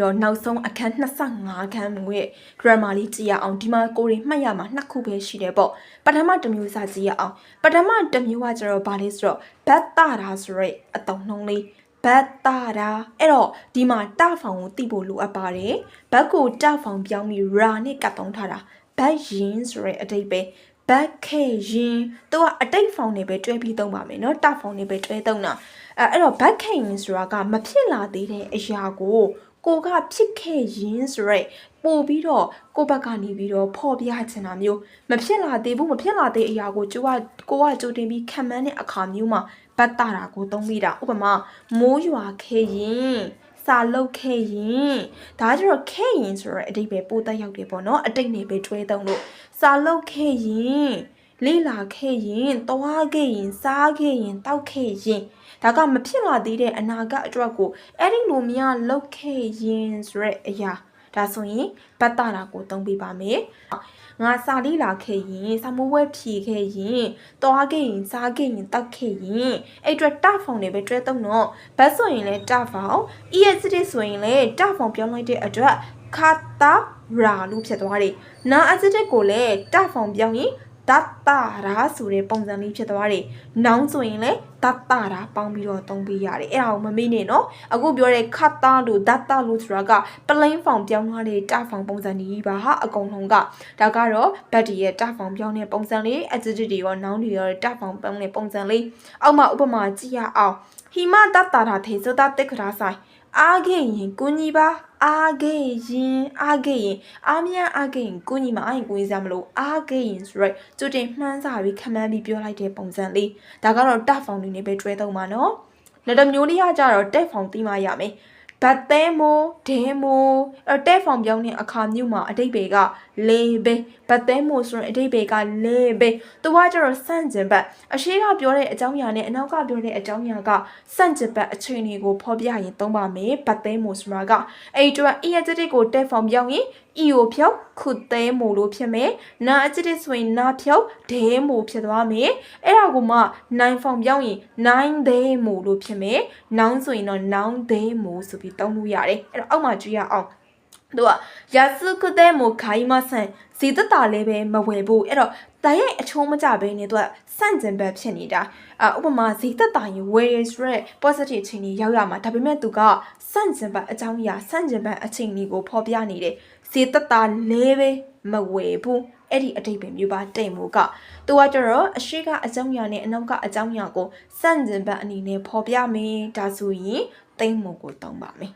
တော့နောက်ဆုံးအခန်း25ခန်းမူရဲ့ grammar လေးကြည့်ရအောင်ဒီမှာကိုရီမှတ်ရမှာနှစ်ခုပဲရှိတယ်ပေါ့ပထမတစ်မျိုးစကြည့်ရအောင်ပထမတစ်မျိုးကကျတော့ဗာလေးဆိုတော့ဘတ်တာတာဆိုရဲအတုံးနှုံးလေးဘတ်တာတာအဲ့တော့ဒီမှာတဖောင်ကိုတိဖို့လိုအပ်ပါတယ်ဘတ်ကိုတဖောင်ပြောင်းပြီးရာနဲ့ကတ်တုံးထားတာဘတ်ရင်ဆိုရဲအတိတ်ပဲဘတ်ခဲရင်သူကအတိတ်ဖောင်နေပဲတွဲပြီးသုံးပါမယ်เนาะတဖောင်နေပဲတွဲသုံးတာအဲအဲ့တော့ဘတ်ခဲရင်ဆိုတာကမဖြစ်လာသေးတဲ့အရာကို ကိုကဖြစ်ခဲ့ရင်ဆိုရက်ပို့ပြီးတော့ကိုဘက်ကနေပြီးတော့ဖော်ပြချင်တာမျိုးမဖြစ်လာသေးဘူးမဖြစ်လာသေးအရာကိုကျိုးကကိုကကြိုတင်ပြီးခံမှန်းတဲ့အခါမျိုးမှာဘတ်တာတာကိုသုံးပြီးတာဥပမာမိုးရွာခဲ့ရင်စာလုတ်ခဲ့ရင်ဒါကြတော့ခဲ့ရင်ဆိုတော့အတိတ်ပဲပို့တက်ရောက်တယ်ပေါ့နော်အတိတ်နေပဲတွဲသုံးလို့စာလုတ်ခဲ့ရင် လေ့လာခဲ့ရင်သွားခဲ့ရင်စားခဲ့ရင်တောက်ခဲ့ရင်ဒါကမဖြစ်လာသေးတဲ့အနာဂတ်အတွက်ကိုအဲ့ဒီလိုများလောက်ခဲ့ရင်ဆိုရက်အရာဒါဆိုရင်ဘတ်တာတာကိုသုံးပေးပါမယ်ငါစာလေးလာခဲ့ရင်စာမိုးဝဲဖြေခဲ့ရင်သွားခဲ့ရင်စားခဲ့ရင်တောက်ခဲ့ရင်အဲ့အတွက်တဖောင်တွေပဲတွဲသုံးတော့ဘတ်ဆိုရင်လည်းတဖောင် ESD ဆိုရင်လည်းတဖောင်ပြောင်းလိုက်တဲ့အတွက်ခါတာရာလို့ဖြစ်သွားတယ်နာအစစ်တက်ကိုလည်းတဖောင်ပြောင်းရင်ဒ တ်တာရာဆိုတဲ့ပုံစံလေးဖြစ်သွားတယ်။နောင်ဆိုရင်လည်းဒတ်တာရာပေါင်းပြီးတော့သုံးပေးရတယ်။အဲ့ဒါကိုမမေ့နဲ့နော်။အခုပြောတဲ့ခတ်တာလို့ဒတ်တာလို့ဆိုတာက plain form ပြောင်းသွားတဲ့တဖောင်ပုံစံကြီးပါဟာအကုန်လုံးကဒါကတော့ဘတ်ဒီရဲ့တဖောင်ပြောင်းတဲ့ပုံစံလေး adjective တွေရော noun တွေရောတဖောင်ပြောင်းတဲ့ပုံစံလေးအောက်မှာဥပမာကြည့်ရအောင်ဟိမဒတ်တာရာထေစဒတ်တက်ခရာဆိုင် အားခဲ့ရင်ကိုကြီးပါအားခဲ့ရင်အားခဲ့ရင်အားမြန်းအားခဲ့ရင်ကိုကြီးမအားရင်ကိုကြီးစရာမလို့အားခဲ့ရင်ဆိုရက်ကြိုတင်မှန်းစာပြီးခမန်းပြီးပြောလိုက်တဲ့ပုံစံလေးဒါကတော့တက်ဖောင်လေးနဲ့ပဲတွဲသုံးပါနော်လက်တမျိုးလေးကကြတော့တက်ဖောင်သိမှရမယ် ဘတ်သဲမိုဒဲမိုအဲ့တက်ဖောင်ပြောင်းတဲ့အခါမျိုးမှာအတိတ်ဘေကလေပဲဘတ်သဲမိုဆိုရင်အတိတ်ဘေကလေပဲသူကကျတော့စန့်ကျင်ဘတ်အရှိကပြောတဲ့အကြောင်းအရာနဲ့အနောက်ကပြောတဲ့အကြောင်းအရာကစန့်ကျင်ဘတ်အခြေအနေကိုဖော်ပြရင်သုံးပါမယ်ဘတ်သဲမိုဆိုတာကအဲ့ဒီတော့ energetic ကိုတက်ဖောင်ပြောင်းရင် e ကိုဖြောက်ခုသဲမိုလို့ဖြစ်မယ်နာအကျစ်ဆိုရင်နာဖြောက်ဒဲမိုဖြစ်သွားမယ်အဲ့ဒါကိုမှ9ဖောင်ပြောင်းရင်9ဒဲမိုလို့ဖြစ်မယ်နောင်ဆိုရင်တော့နောင်ဒဲမိုဆိုပြီးတောင်းလို့ရတယ်အဲ့တော့အောက်မှာကြည့်ရအောင်သူကယာစုကတဲ့မိုခိုင်းမဆန်ဇီတတာလည်းပဲမဝယ်ဘူးအဲ့တော့တန်ရဲ့အချုံးမကြဘဲနေသူကစန့်ကျင်ဘက်ဖြစ်နေတာအဥပမာဇီတတာရင်ဝယ်ရဆိုရက် positive အချိန်ကြီးရောက်ရမှာဒါပေမဲ့သူကစန့်ကျင်ဘက်အကြောင်းအရာစန့်ကျင်ဘက်အချိန်ကြီးကိုဖော်ပြနေတယ်ဇီတတာလည်းပဲမဝယ်ဘူးအဲ့ဒီအတိတ်ပဲမျိုးပါတိတ်မို့ကသူကကျတော့အရှိကအကြောင်းအရာနဲ့အနောက်ကအကြောင်းအရာကိုစန့်ကျင်ဘက်အနေနဲ့ဖော်ပြမယ်ဒါဆိုရင် တိတ်မို့ကိုတောင်းပါမယ်